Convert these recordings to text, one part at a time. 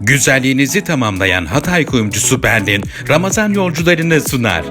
Güzelliğinizi tamamlayan Hatay kuyumcusu Berlin, Ramazan yolcularını sunar.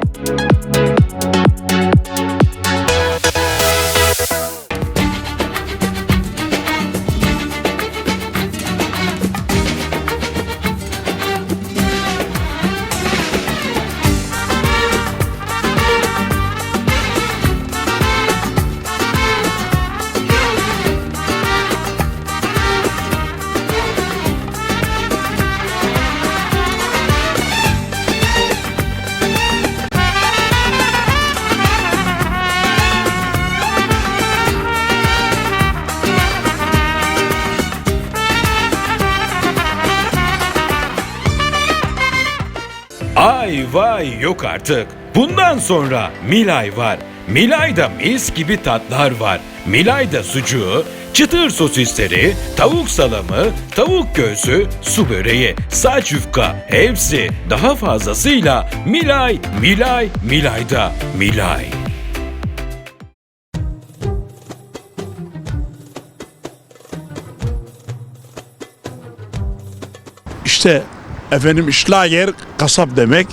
Vay yok artık. Bundan sonra Milay var. Milay'da mis gibi tatlar var. Milay'da sucuğu, çıtır sosisleri, tavuk salamı, tavuk göğsü, su böreği, saç yufka hepsi daha fazlasıyla Milay, Milay, Milay'da Milay. İşte efendim Schlager kasap demek.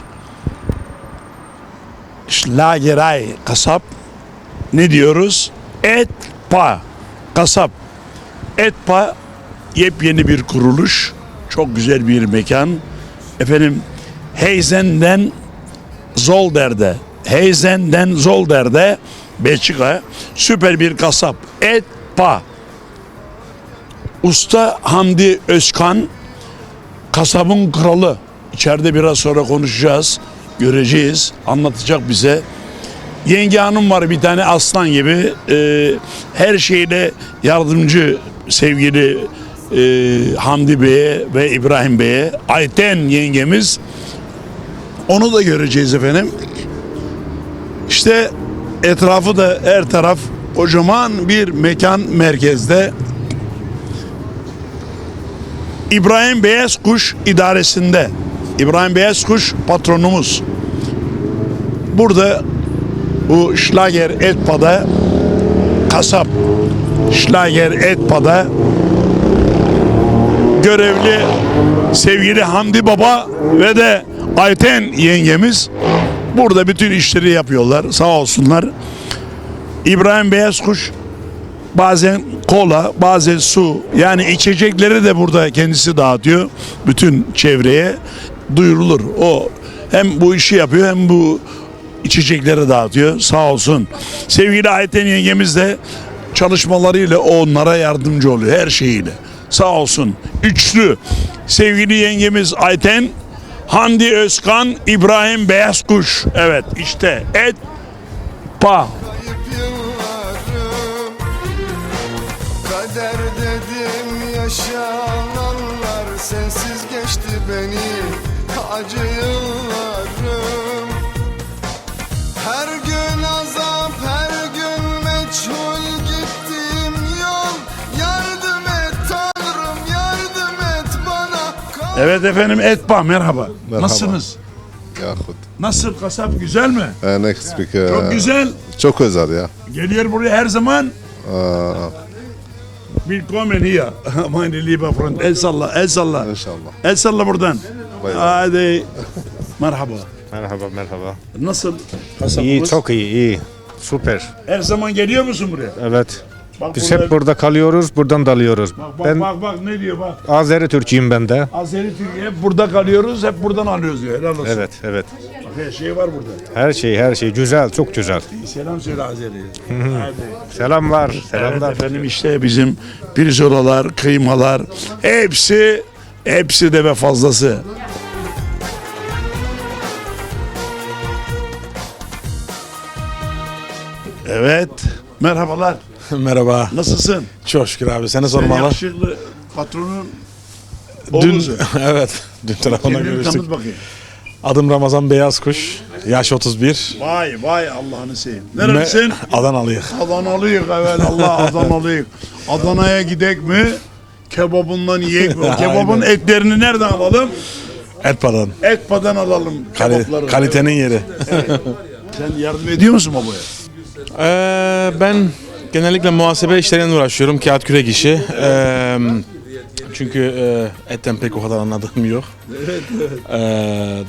Schlageray kasap. Ne diyoruz? Et pa kasap. Et pa yepyeni bir kuruluş. Çok güzel bir mekan. Efendim Heizen'den Zolder'de Heizen'den Zolder'de Belçika süper bir kasap. Et pa. Usta Hamdi Özkan kasabın kralı. İçeride biraz sonra konuşacağız. Göreceğiz. Anlatacak bize. Yenge hanım var bir tane aslan gibi. Ee, her şeyle yardımcı sevgili e, Hamdi Bey'e ve İbrahim Bey'e. Ayten yengemiz. Onu da göreceğiz efendim. İşte etrafı da her taraf kocaman bir mekan merkezde. İbrahim Beyazkuş idaresinde. İbrahim Beyazkuş patronumuz. Burada bu Schlager Etpa'da kasap Schlager Etpa'da görevli sevgili Hamdi Baba ve de Ayten yengemiz burada bütün işleri yapıyorlar. Sağ olsunlar. İbrahim Beyazkuş bazen kola, bazen su yani içecekleri de burada kendisi dağıtıyor bütün çevreye duyurulur. O hem bu işi yapıyor hem bu içecekleri dağıtıyor sağ olsun. Sevgili Ayten yengemiz de çalışmalarıyla onlara yardımcı oluyor her şeyiyle. Sağ olsun. Üçlü sevgili yengemiz Ayten, Handi Özkan, İbrahim Beyazkuş. Evet işte et pa Kader dedim yaşananlar Sensiz geçti benim acı yıllarım Her gün azap her gün meçhul gittiğim yol Yardım et Tanrım yardım et bana Evet efendim Etpa merhaba. Merhaba. Nasılsınız? Ya Hud. Nasıl kasap güzel mi? Uh, next speaker. Çok güzel. Çok özel ya. Geliyor buraya her zaman. Uh, Willkommen hier. Meine liebe Freund. El salla, el salla. inşallah. El salla buradan. Hadi. Merhaba. Merhaba merhaba. Nasıl kasabımız? İyi çok iyi iyi. Süper. Her zaman geliyor musun buraya? Evet. Bak Biz burada- hep burada kalıyoruz, buradan dalıyoruz. Bak bak Ben bak bak ne diyor bak. Azeri Türk'üyüm ben de. Azeri Türkiye hep burada kalıyoruz, hep buradan alıyoruz diyor. Helal olsun. Evet, evet. Bak, her şey var burada. Her şey, her şey güzel, çok güzel. Selam söyle Azeri'ye. Hadi. Selamlar, Evet selamlar. efendim işte bizim pirzolalar, kıymalar hepsi hepsi de ve fazlası. Evet. Merhabalar. Merhaba. Nasılsın? Çok şükür abi. Seni Sen sormalı. yakışıklı patronun Dün oğlusun. evet. Dün telefonda Kendini görüştük. tanıt bakayım. Adım Ramazan Beyazkuş. Yaş 31. Vay vay Allah'ını seveyim. Nerelisin? Me- Adanalıyık. Adanalıyık evet Allah Adanalıyık. Adana'ya gidek mi? Kebabından yiyek mi? Kebabın Aynen. etlerini nereden alalım? Etpa'dan. Etpadan alalım Kali- kebapları. kalitenin yeri. Sen yardım ediyor musun babaya? Ee, ben Genellikle muhasebe işleriyle uğraşıyorum. Kağıt kürek işi. Ee, çünkü e, etten pek o kadar anladığım yok. Ee,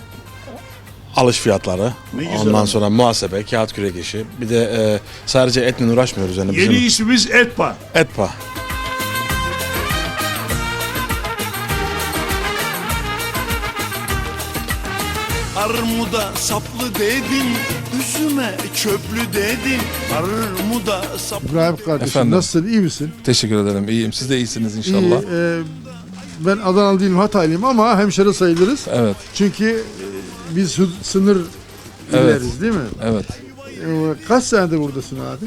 alış fiyatları. güzel Ondan ama. sonra muhasebe, kağıt kürek işi. Bir de e, sadece etle uğraşmıyoruz. Yani bizim Yeni ismimiz Etpa. Etpa. Armuda saplı dedin, üzüme çöplü dedin. Armuda saplı İbrahim kardeşim Efendim? nasılsın iyi misin? Teşekkür ederim. İyiyim. Siz de iyisiniz İyi. inşallah. e, ben Adanalı değilim Hataylıyım ama hemşire sayılırız. Evet. Çünkü e, biz sı- sınır Evet. ileriz değil mi? Evet. E, kaç senedir buradasın abi?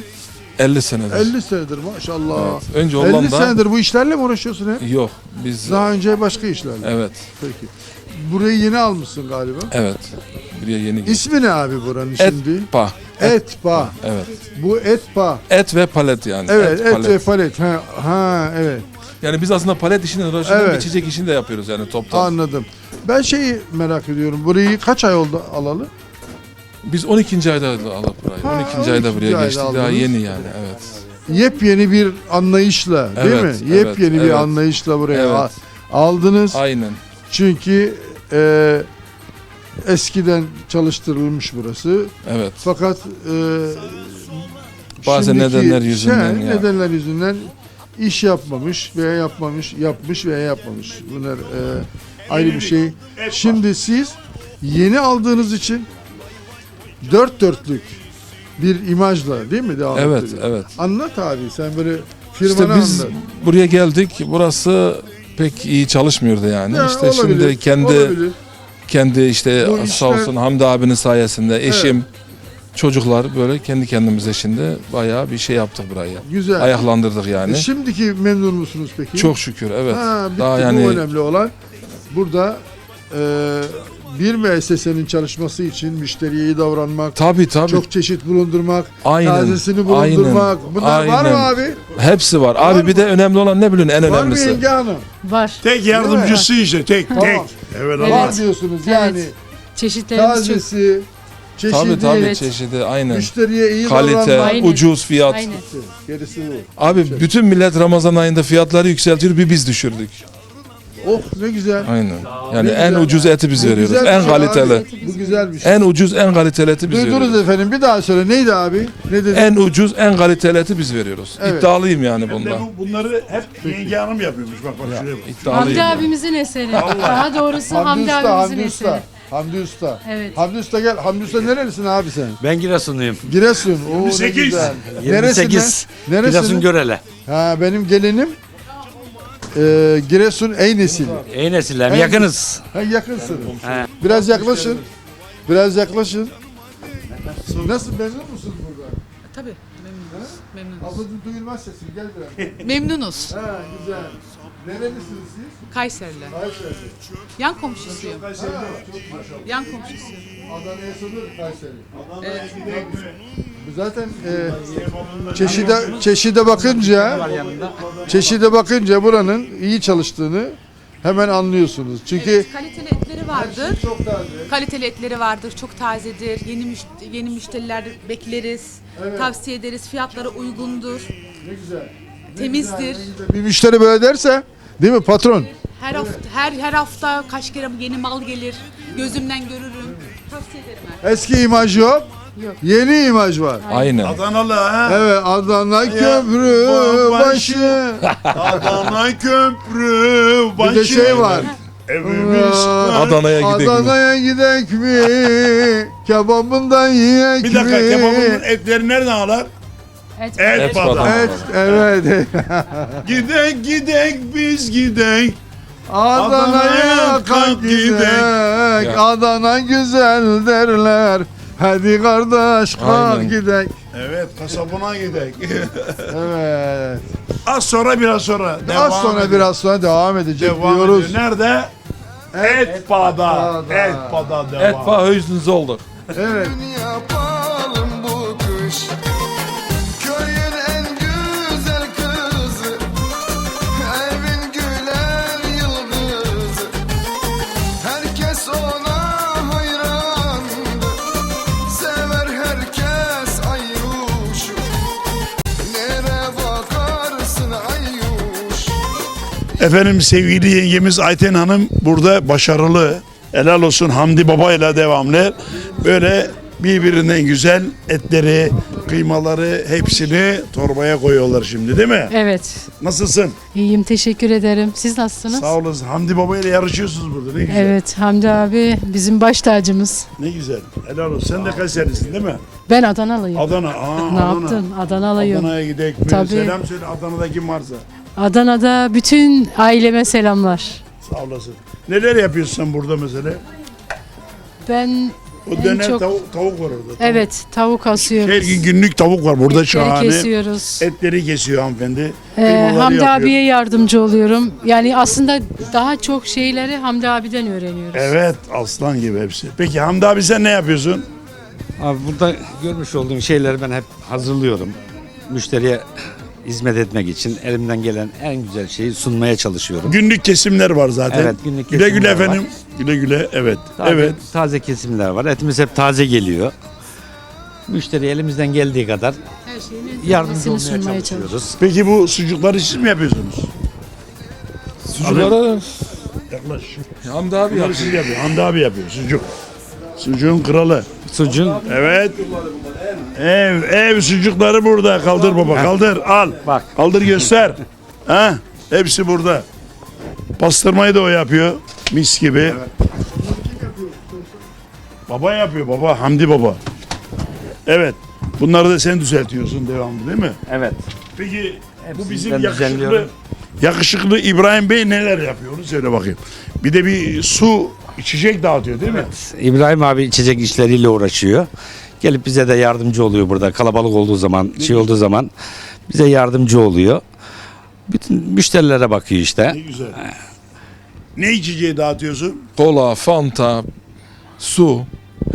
50 senedir. 50 senedir maşallah. Evet. Önce 50 Hollanda. senedir bu işlerle mi uğraşıyorsun hep? Yok. Biz Daha önce başka işlerle. Evet. Peki. Burayı yeni almışsın galiba. Evet. Buraya yeni geldik. İsmi ne abi buranın şimdi? Etpa. Etpa. Evet. Bu Etpa. Et ve palet yani. Evet, et, palet. ve palet. Ha, ha, evet. Yani biz aslında palet işini uğraşıyoruz. Evet. içecek işini de yapıyoruz yani toptan. Anladım. Ben şeyi merak ediyorum. Burayı kaç ay oldu alalı? Biz 12. ayda alıp burayı. Ha, 12. ayda 12. buraya ayda geçtik. Daha aldınız. yeni yani. Evet. Yepyeni bir anlayışla değil Evet, mi? evet, Yepyeni bir evet. anlayışla buraya Evet. a- aldınız. Aynen. Çünkü e, eskiden çalıştırılmış burası. Evet. Fakat e, Bazı nedenler yüzünden Şey, ya. nedenler yüzünden iş yapmamış veya yapmamış, yapmış veya yapmamış. Bunlar e, ayrı bir şey. Şimdi siz yeni aldığınız için dört dörtlük bir imajla değil mi devam Evet, ettiriyor? evet. Anlat abi sen böyle firmanı İşte biz anlat. buraya geldik. Burası pek iyi çalışmıyordu yani. Ya, işte şimdi olabilir, kendi olabilir. kendi işte Bu sağ işler- olsun Hamdi abinin sayesinde eşim çocuklar böyle kendi kendimize şimdi bayağı bir şey yaptık buraya. Güzel. Ayaklandırdık yani. E, şimdiki memnun musunuz peki? Çok şükür evet. Ha, bitti Daha bu yani önemli olan. Burada e, bir müessesenin çalışması için müşteriye iyi davranmak, tabii tabii. çok çeşit bulundurmak, aynen. tazesini bulundurmak. Bunlar var mı aynen. abi? Hepsi var. Var Abi mı? bir de önemli olan ne biliyorsun en Var mı önemlisi? yenge hanım? Var. Tek yardımcısı işte tek Tamam. tek. Evet Evet. Allah. Var diyorsunuz Evet. yani. Çeşitlerimiz çok. Tazesi, çeşidi, Tabii tabii Evet. çeşidi aynen. müşteriye iyi Kalite, davranmak. Aynen. ucuz fiyat. Aynen. Gerisi bu. Abi bütün millet Ramazan ayında fiyatları yükseltiyor bir biz düşürdük. Oh ne güzel. Aynen. Yani Ne en güzel. ucuz eti biz veriyoruz. güzel bir En şey kaliteli. abi. Bu güzel bir şey. En ucuz en kaliteli eti biz Duydunuz veriyoruz. efendim bir daha söyle. Neydi abi? Ne dedin? En ucuz en kaliteli eti biz veriyoruz. Evet. İddialıyım yani Hem de bunda. bu, bunları hep yenge hanım yapıyormuş bak bak şuraya bak. İddialıyım. Hamdi yani. abimizin eseri. Daha doğrusu Hamdi Hamdi, Usta, abimizin Hamdi eseri. Usta. Hamdi Usta. Evet. Hamdi Usta gel. Hamdi Usta nerelisin abi sen? Ben Giresunluyum. Giresun. Oo, ne 28. güzel. 28. Neresinden? Giresun? Görele. Ha benim gelinim e, Giresun Eynesil. Ey nesiller En- yakınız. Ha, yakınsın. He. Biraz yaklaşın. Biraz yaklaşın. Nasıl memnun musun burada? Tabii memnunuz. Memnunuz. Ablacığım duyulmaz sesin gel biraz. Memnunuz. ha güzel. Nerelisiniz siz? Kayserili. Kayseri. Yan komşusuyum. Maşallah. Yan komşusuyum. Adana'ya sınır Kayseri. Evet. Zaten e, çeşide çeşide bakınca çeşide bakınca buranın iyi çalıştığını hemen anlıyorsunuz. Çünkü Evet, kaliteli etleri vardır. çok taze. Kaliteli etleri vardır. Çok tazedir. Yeni müşt yeni müşteriler bekleriz. Tavsiye ederiz. Fiyatları uygundur. Ne güzel. Temizdir. Bir müşteri böyle derse değil mi patron? Her hafta her her hafta kaç kere yeni mal gelir. Gözümden görürüm. Tavsiye ederim. Eski imaj yok. Yeni imaj var. Aynen. Adanalı ha. Evet Adana köprü başı. Adana köprü Bir başı. de şey var. Evimiz. Adana'ya gidelim. Adana'ya gidek mi? Kebabından yiyek Bir dakika mi? kebabın etleri nereden alır? Et. Et Et baba. badana. Evet, evet. Gidek gidek biz gidek. Adana'ya Adana'ya kalk gidek. gidek. Adana güzel derler. Hadi kardeş kalk Aynen. gidek. Evet kasabına gidek. Evet. Az sonra biraz sonra. Az devam sonra ediyor. biraz sonra devam edecek devam diyoruz. ediyor. Nerede? Etpa'da. Etpa'da. Etpa'da devam. Etfa höyüzünüz olduk. Evet. Efendim sevgili yengemiz Ayten Hanım burada başarılı. Helal olsun Hamdi Baba ile devamlı. Böyle birbirinden güzel etleri, kıymaları hepsini torbaya koyuyorlar şimdi değil mi? Evet. Nasılsın? İyiyim teşekkür ederim. Siz nasılsınız? Sağ olasın. Hamdi Baba ile yarışıyorsunuz burada. Ne güzel. Evet Hamdi abi bizim baş tacımız. Ne güzel. Helal olsun. Sen de Kayseri'sin değil mi? Ben Adanalıyım. Adana. Aa, ne Adana. yaptın? Adanalıyım. Adana'ya gidelim. Tabii. Selam söyle Adana'da kim varsa. Adana'da bütün aileme selamlar. Sağ olasın. Neler yapıyorsun sen burada mesela? Ben O En döner çok- tavuk, tavuk var orada. evet tavuk asıyoruz. Her gün günlük tavuk var burada Etleri şahane. kesiyoruz. Etleri kesiyor hanımefendi. Ee, Kıymaları Hamdi yapıyor. abiye yardımcı oluyorum. Yani aslında daha çok şeyleri Hamdi abiden öğreniyoruz. Evet aslan gibi hepsi. Peki Hamdi abi sen ne yapıyorsun? Abi burada görmüş olduğum şeyleri ben hep hazırlıyorum. Müşteriye hizmet etmek için elimden gelen en güzel şeyi sunmaya çalışıyorum. Günlük kesimler var zaten. Evet, günlük Güle güle kesimler var. efendim. Güle güle evet. Taze, Evet. taze kesimler var. Etimiz hep taze geliyor. Müşteri elimizden geldiği kadar Her şeyin en yardımcı iyisini olmaya sunmaya çalışıyoruz. Peki bu sucukları siz mi yapıyorsunuz? Sucukları Yaklaş. Hamdi abi Bunları siz yapıyor. Hamdi abi yapıyor sucuk. Sucuğun kralı. Sucuğun Evet. Ev ev sucukları burada. Kaldır baba kaldır. Al. Bak. Kaldır göster. ha? Hepsi burada. Pastırmayı da o yapıyor. Mis gibi. Baba yapıyor baba. Hamdi baba. Evet. Bunları da sen düzeltiyorsun devamlı değil mi? evet. Peki bu Hepsini bizim ben yakışıklı düzenliyorum. yakışıklı İbrahim Bey neler yapıyor onu söyle bakayım. Bir de bir su içecek dağıtıyor değil mi? İbrahim abi içecek işleriyle uğraşıyor. Gelip bize de yardımcı oluyor burada. Kalabalık olduğu zaman, şey olduğu zaman bize yardımcı oluyor. Bütün müşterilere bakıyor Ne işte. güzel. Ne içeceği dağıtıyorsun? kola, fanta, su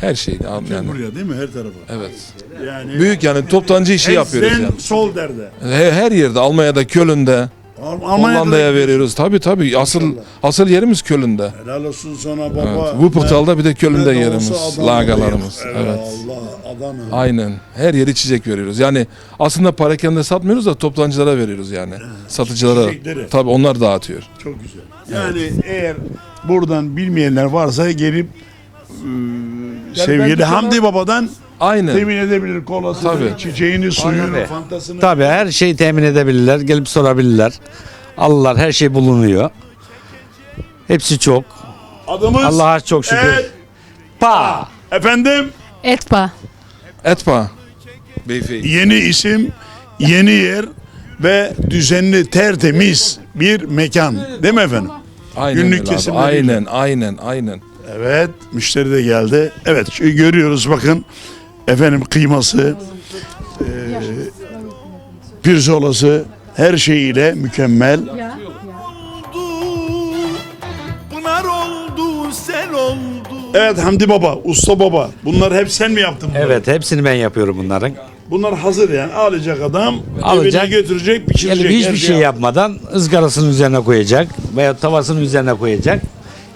her şey abi yani. Buraya değil mi her tarafa? Evet. Yani Büyük yani toptancı işi yapıyoruz Essen yani. sol derde. He- Her yerde Almanya'da, Köln'de, Almanya'da Hollanda'ya da- veriyoruz. Tabii tabii. Asıl asıl yerimiz Köln'de. Helal olsun sana baba. Evet. Wuppertal'da bir de Köln'de yerimiz, lagalarımız. Evet. Allah Adana. Aynen. Her yere içecek veriyoruz. Yani aslında parakende satmıyoruz da toptancılara veriyoruz yani. Satıcılara. içecekleri. Tabii onlar dağıtıyor. Çok güzel. Yani eğer buradan bilmeyenler varsa gelip ıı, ben sevgili Hamdi Baba'dan Aynen. temin edebilir kolasını, Tabii. çiçeğini, suyunu, Tabii. fantasını. Tabii her şeyi temin edebilirler. Gelip sorabilirler. Alırlar. Her şey bulunuyor. Hepsi çok. Adımız Allah'a çok şükür. Et, Pa! efendim Etba. Etpa. Beyefendi. yeni isim, yeni yer ve düzenli, tertemiz bir mekan. Değil mi efendim? Aynen Günlük öyle abi. kesimleriyle. Aynen, aynen, aynen. Evet, müşteri de geldi. Evet, şu görüyoruz bakın. Efendim kıyması, eee pirzolası, her şeyiyle mükemmel. Pınar oldu, sel oldu. Evet Hamdi Baba, Usta Baba. Bunlar hep sen mi yaptın? bunları? Evet hepsini ben yapıyorum bunların. Bunlar hazır yani. Alacak adam, Alacak, evine götürecek, pişirecek. Gelip hiçbir şey şeyi yapmadan ızgarasının üzerine koyacak veya tavasının üzerine koyacak.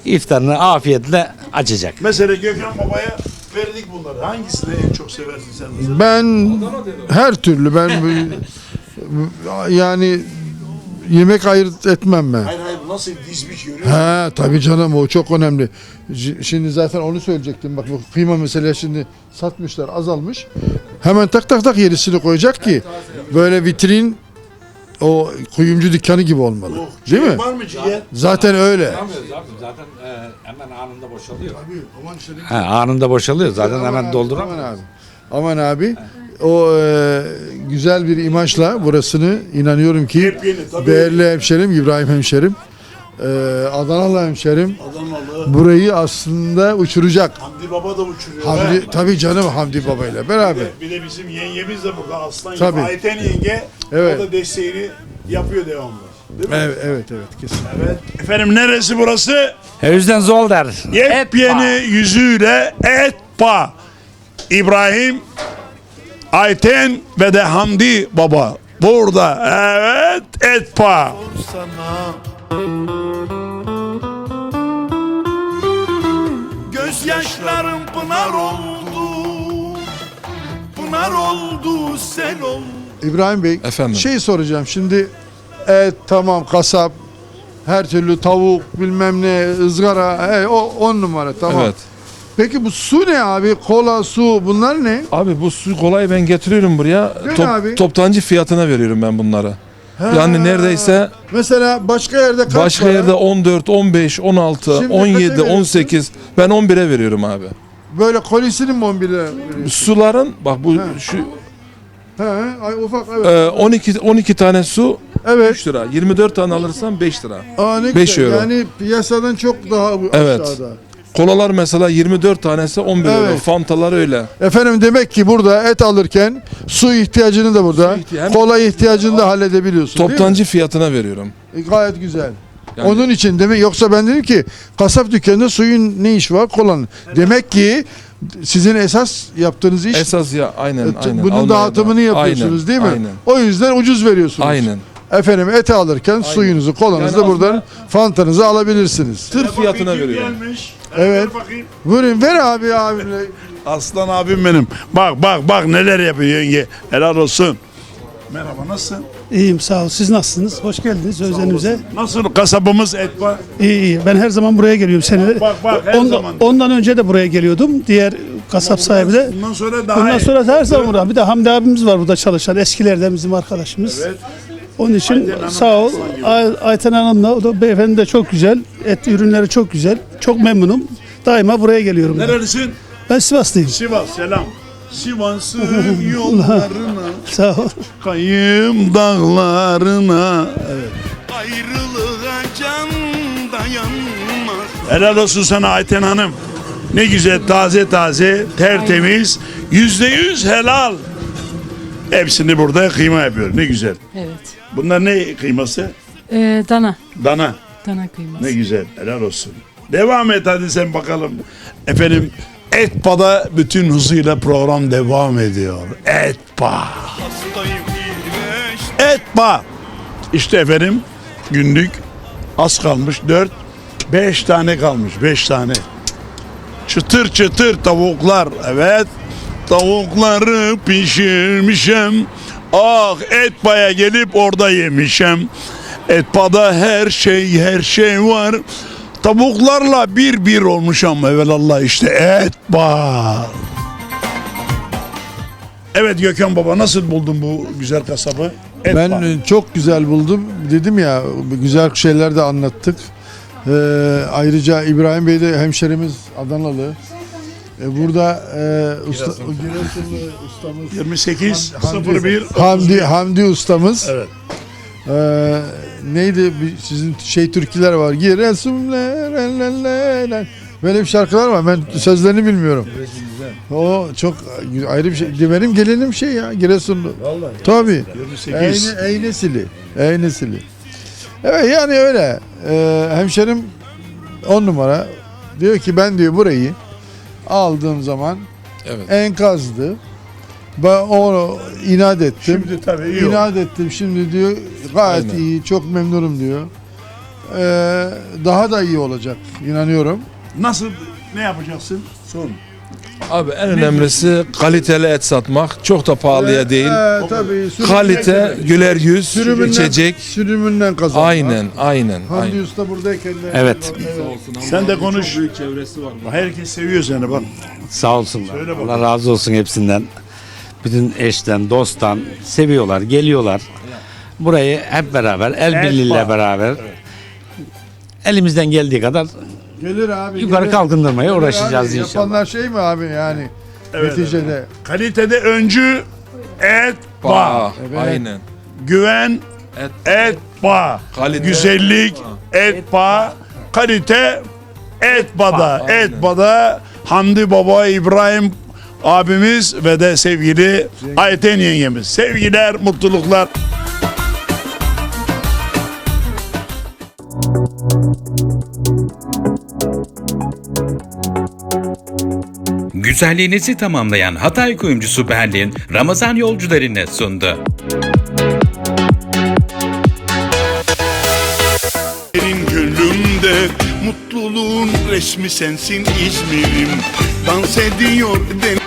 İftarını afiyetle açacak. Mesela Gökhan Baba'ya verdik bunları. Hangisini en çok seversin sen? mesela? Ben her türlü ben yani yemek ayırt etmem ben. Hayır hayır nasıl dizmiş görüyor musun? Ha tabii canım o çok önemli. Ş- Şimdi zaten onu söyleyecektim. Bak bu kıyma mesela şimdi satmışlar azalmış. Hemen tak tak tak yerisini koyacak ki böyle vitrin o kuyumcu dükkanı gibi olmalı. Değil mi? Var mı ciğer? Zaten öyle. Zaten hemen anında boşalıyor. Aman işte Ha, anında boşalıyor zaten Aman hemen abi, dolduramıyor. Aman abi. Aman abi. O e, güzel bir imajla burasını inanıyorum ki Yepyeni, tabii. değerli hemşerim İbrahim hemşerim e, Adanalı hemşerim Adanalı. burayı aslında uçuracak. Hamdi Baba da uçuruyor. Hamdi, ha? tabii canım Hamdi Baba ile beraber. Bir de bizim yengemiz de burada aslan Tabii. gibi. Ayten yenge Evet. o da desteğini yapıyor devamlı. Değil mi? Evet evet evet kesin. Evet. Efendim neresi burası? Hevzden zol der. Yepyeni yüzüyle Etpa. İbrahim, Ayten ve de Hamdi Baba. Burada. Evet Etpa. sana Gözyaşlarım pınar oldu Pınar oldu, sel oldu İbrahim Bey Efendim? şey soracağım şimdi et tamam kasap Her türlü tavuk bilmem ne ızgara he, o on numara tamam. Evet. Peki bu su ne abi? Kola, su bunlar ne? Abi bu su kolay ben getiriyorum buraya. Ver abi. toptancı fiyatına veriyorum ben bunları. Ha. Yani neredeyse Mesela başka yerde kaç başka para? yerde 14, 15, 16, Şimdi kaça 17, veriyorsun? 18 ben 11'e veriyorum abi. Böyle kolisinin mi 11 lira veriyorsun? Suların bak bu şu He, ay ufak evet. e, 12 12 tane su evet. 3 lira. 24 tane alırsan 5 lira. Aa, ne beş güzel. euro. Yani piyasadan çok daha Evet. aşağıda. Kolalar mesela 24 tanesi 11 euro. Evet. Fantalar öyle. Efendim demek ki burada et alırken su ihtiyacını da burada, Su ihtiya- kola ihtiyacını da halledebiliyorsun? Toptancı fiyatına veriyorum. E, gayet güzel. Yani- Onun için demek yoksa ben dedim ki kasap dükkanında suyun ne iş var kolanın. Demek ki sizin esas yaptığınız iş Esas ya aynen e, aynen. bunun Almanya'da. dağıtımını yapıyorsunuz Aynen, değil mi? Aynen. O yüzden ucuz veriyorsunuz. Aynen. Efendim eti alırken suyunuzu, kolanızı Yani da buradan fantanızı alabilirsiniz. Tır fiyatına veriyorum. Evet. Buyurun ver abi abimle. Aslan abim benim. Bak bak bak neler yapıyor yenge. Helal olsun. Merhaba nasılsın? İyiyim sağ ol. Siz nasılsınız? Hoş geldiniz özenimize. Nasıl kasabımız et var? İyi iyi. Ben her zaman buraya geliyorum seneler. Bak bak her Ondan, zaman. ondan önce de buraya geliyordum. Diğer kasap sahibi de. Bundan sonra daha Ondan iyi. sonra da her zaman burada. Bir de Hamdi abimiz var burada çalışan. Eskilerden bizim arkadaşımız. Evet. Onun için Ayten Hanım sağ ol. aslan gibi. Ay- Ayten Hanım'la o da beyefendi de çok güzel. Et ürünleri çok güzel. Çok memnunum. Daima buraya geliyorum. ben. Nerelisin? Ben Sivaslıyım. Sivas selam. Sivas'ın yollarına, Sağ ol. kayım dağlarına. Ayrılığa can dayanmaz Helal olsun sana Ayten Hanım. Ne güzel taze taze, tertemiz, yüzde yüz helal. Hepsini burada kıyma yapıyor. Ne güzel. Evet. Bunlar ne kıyması? Ee, dana. Dana. Dana kıyması. Ne güzel. Helal olsun. Devam et hadi sen bakalım. Efendim Etpa'da bütün hızıyla program devam ediyor. Etpa. Etpa. İşte efendim günlük az kalmış. Dört, beş tane kalmış. Beş tane. Çıtır çıtır tavuklar. Evet. Tavukları pişirmişim. Ah Etpa'ya gelip orada yemişim. Etpa'da her şey her şey var. Tavuklarla bir bir olmuşam evelallah işte Etpa. Evet Gökhan Baba nasıl buldun bu güzel kasabı? Etpa. Ben e, çok güzel buldum. Dedim ya güzel şeyler de anlattık. Ee, ayrıca İbrahim Bey de hemşerimiz Adanalı. Ee, burada e, usta, Giresunlu ustamız 28 Hamdi- 01 Hamdi, Hamdi ustamız. Evet. Ee, neydi sizin şey türküler var. Giresunler. Böyle bir şarkılar var. Ben sözlerini bilmiyorum. O çok ayrı bir şey. Benim gelinim şey ya Giresunlu. Vallahi. Tabii. 28 Eyne, eynesili. Eynesili. Evet yani öyle. Ee, hemşerim on numara. Diyor ki ben diyor burayı aldığım zaman Evet. enkazdı. Ben onu inat ettim. Şimdi tabii iyi. İnat ettim. Şimdi diyor gayet Aynen. iyi, çok memnunum diyor. Ee, daha da iyi olacak inanıyorum. Nasıl ne yapacaksın? Son. Abi en önemlisi kaliteli et satmak. Çok da pahalıya değil. Ee, tabii sürümünden- Kalite, güler yüz, sürümünden, içecek. sürümünden kazanmak. Aynen, aynen, Hamdi aynen. Usta buradayken de Evet. Sen de konuş. Herkes seviyor seni bak. Sağ olsunlar. Söyle bakalım. Allah razı olsun hepsinden. Bütün eşten, dosttan seviyorlar, geliyorlar. Burayı hep beraber, el Evet, birliğiyle beraber elimizden geldiği kadar Gelir abi. yukarı gelir. kalkındırmaya Gelir uğraşacağız abi. inşallah. Yapanlar şey mi abi yani Evet, neticede. Kalitede öncü et bağ. Ba, Aynen. Güven Et, et bağ. Kalite. Güzellik et bağ. Kalite et bada. Et bada. Hamdi Baba İbrahim abimiz ve de sevgili Ayten yengemiz. Sevgiler, mutluluklar. Güzelliğinizi tamamlayan Hatay kuyumcusu Berlin, Ramazan yolcularını sundu. Senin gönlümde mutluluğun resmi sensin İzmir'im Dans ediyor den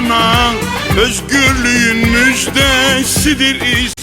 düşmana Özgürlüğün müjdesidir İzmir